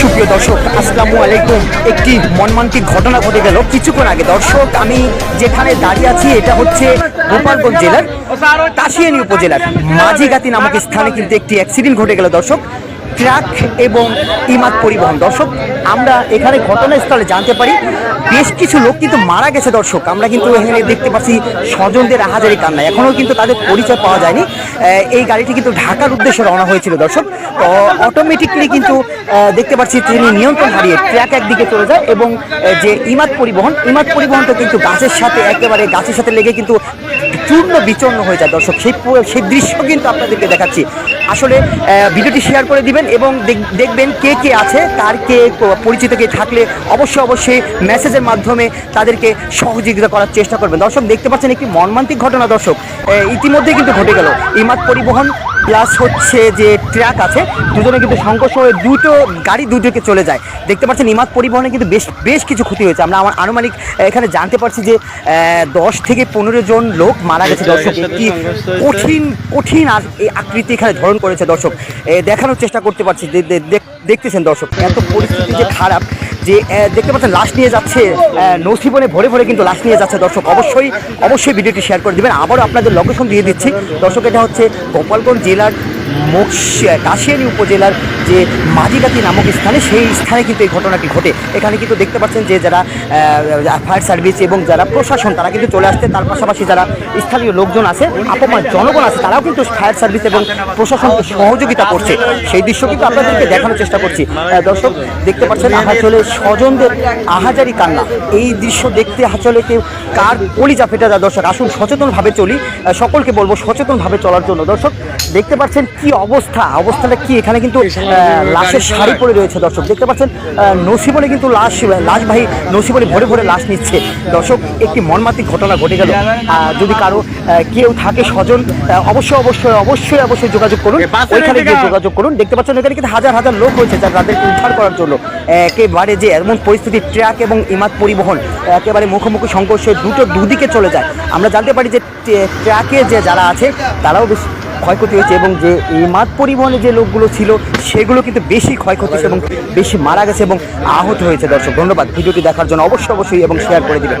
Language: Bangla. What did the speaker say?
সুপ্রিয় দর্শক, আসসালামু আলাইকুম। একটি মনমান্তিক ঘটনা ঘটে গেল কিছুক্ষণ আগে। দর্শক, আমি যেখানে দাঁড়িয়ে আছি, এটা হচ্ছে গোপালগঞ্জ জেলার কাশিয়ানি উপজেলার মাঝিগাতি নামক স্থানে কিন্তু একটি অ্যাক্সিডেন্ট ঘটে গেল। দর্শক ট্রাক এবং ইমাদ পরিবহন। দর্শক, আমরা এখানে ঘটনাস্থলে জানতে পারি, বেশ কিছু লোক কিন্তু মারা গেছে, দর্শক। আমরা কিন্তু এখানে দেখতে পাচ্ছি স্বজনদের আহাজারি কান্না এখনও কিন্তু তাদের পরিচয় পাওয়া যায়নি। এই গাড়িটি কিন্তু ঢাকার উদ্দেশ্যে রওনা হয়েছিল, দর্শক। তো অটোমেটিকলি কিন্তু দেখতে পাচ্ছি তিনি নিয়ন্ত্রণ হারিয়ে ট্র্যাক একদিকে চলে যায় এবং যে ইমাদ পরিবহন ইমাদ পরিবহনটা কিন্তু গাছের সাথে, একেবারে গাছের সাথে লেগে কিন্তু চূর্ণ বিচূর্ণ হয়ে যায়, দর্শক। সেই সেই দৃশ্য কিন্তু আপনাদেরকে দেখাচ্ছি। আসলে ভিডিওটি শেয়ার করে দিবেন। এবং দেখ- দেখবেন কে কে আছে, তার কে পরিচিত কে থাকলে অবশ্যই অবশ্যই মেসেজের মাধ্যমে তাদেরকে সহযোগিতা করার চেষ্টা করবেন। দর্শক, দেখতে পাচ্ছেন একটি মর্মান্তিক ঘটনা দর্শক। ইতিমধ্যে কিন্তু ঘটে গেল। ইমাদ পরিবহন প্লাস হচ্ছে যে ট্রাক আছে দুজনে কিন্তু সংঘর্ষ হয়ে দুটো গাড়ি দুদিকে চলে যায়। দেখতে পাচ্ছেন ইমাদ পরিবহনে কিন্তু বেশ বেশ কিছু ক্ষতি হয়েছে। আমরা আমার আনুমানিক এখানে জানতে পারছি যে দশ থেকে পনেরো জন লোক মারা গেছে। দর্শক একটি কঠিন কঠিন আর এই আকৃতি এখানে ধারণ করেছে দর্শক। দেখানোর চেষ্টা করতে পারছি। দেখতেছেন দর্শক এত পরিস্থিতি যে খারাপ। যে দেখতে পাচ্ছেন, লাশ নিয়ে যাচ্ছে নসিবনে ভরে ভরে কিন্তু লাশ নিয়ে যাচ্ছে দর্শক। অবশ্যই অবশ্যই ভিডিওটি শেয়ার করে দেবেন। আবারও আপনাদের লোকেশন দিয়ে দিচ্ছি। দর্শক, এটা হচ্ছে গোপালগঞ্জ জেলার মোক্ষ কাশিয়ানী উপজেলার যে মাঝিগাতি নামক স্থানে সেই স্থানে কিন্তু এই ঘটনাটি ঘটে। এখানে কিন্তু দেখতে পাচ্ছেন যে যারা ফায়ার সার্ভিস এবং যারা প্রশাসন, তারা কিন্তু চলে আসছে। তার পাশাপাশি যারা স্থানীয় লোকজন আছে আপমান জনগণ আছে, তারাও কিন্তু ফায়ার সার্ভিস এবং প্রশাসনকে সহযোগিতা করছে। সেই দৃশ্য কিন্তু আপনাদেরকে দেখানোর চেষ্টা করছি। দর্শক, দেখতে পাচ্ছেন আহাচলে স্বজনদের আহাজারি কান্না। এই দৃশ্য দেখতে আহাচলে কেউ কার কলিজা ফেটে দর্শক, আসুন সচেতনভাবে চলি। সকলকে বলব সচেতনভাবে চলার জন্য। দর্শক, দেখতে পাচ্ছেন কি অবস্থা? অবস্থাটা কি? এখানে কিন্তু লাশের শাড়ি পড়ে রয়েছে দর্শক। দেখতে পাচ্ছেন আহ, নসিবনে কিন্তু লাশ লাশ ভাই নসিবনে ভরে ভরে লাশ নিচ্ছে। দর্শক একটি মর্মান্তিক ঘটনা ঘটে গেল। যদি কারও কেউ থাকে স্বজন অবশ্যই অবশ্যই অবশ্যই অবশ্যই যোগাযোগ করুন। ওইখানে গিয়ে যোগাযোগ করুন। দেখতে পাচ্ছেন এখানে কিন্তু হাজার হাজার লোক রয়েছে যারা তাদেরকে উদ্ধার করার জন্য। একেবারে যে এমন পরিস্থিতি ট্রাক এবং ইমাদ পরিবহন একেবারে মুখোমুখি সংঘর্ষে দুটো দুদিকে চলে যায়। আমরা জানতে পারি যে ট্রে- ট্রাকে যে যারা আছে তারাও বেশ ক্ষয়ক্ষতি হয়েছে এবং যে ইমাদ পরিবহনে যে লোকগুলো ছিল, সেগুলো কিন্তু বেশি ক্ষয়ক্ষতি এবং বেশি মারা গেছে এবং আহত হয়েছে দর্শক। ধন্যবাদ। ভিডিওটি দেখার জন্য অবশ্যই অবশ্যই এবং শেয়ার করে দিবেন।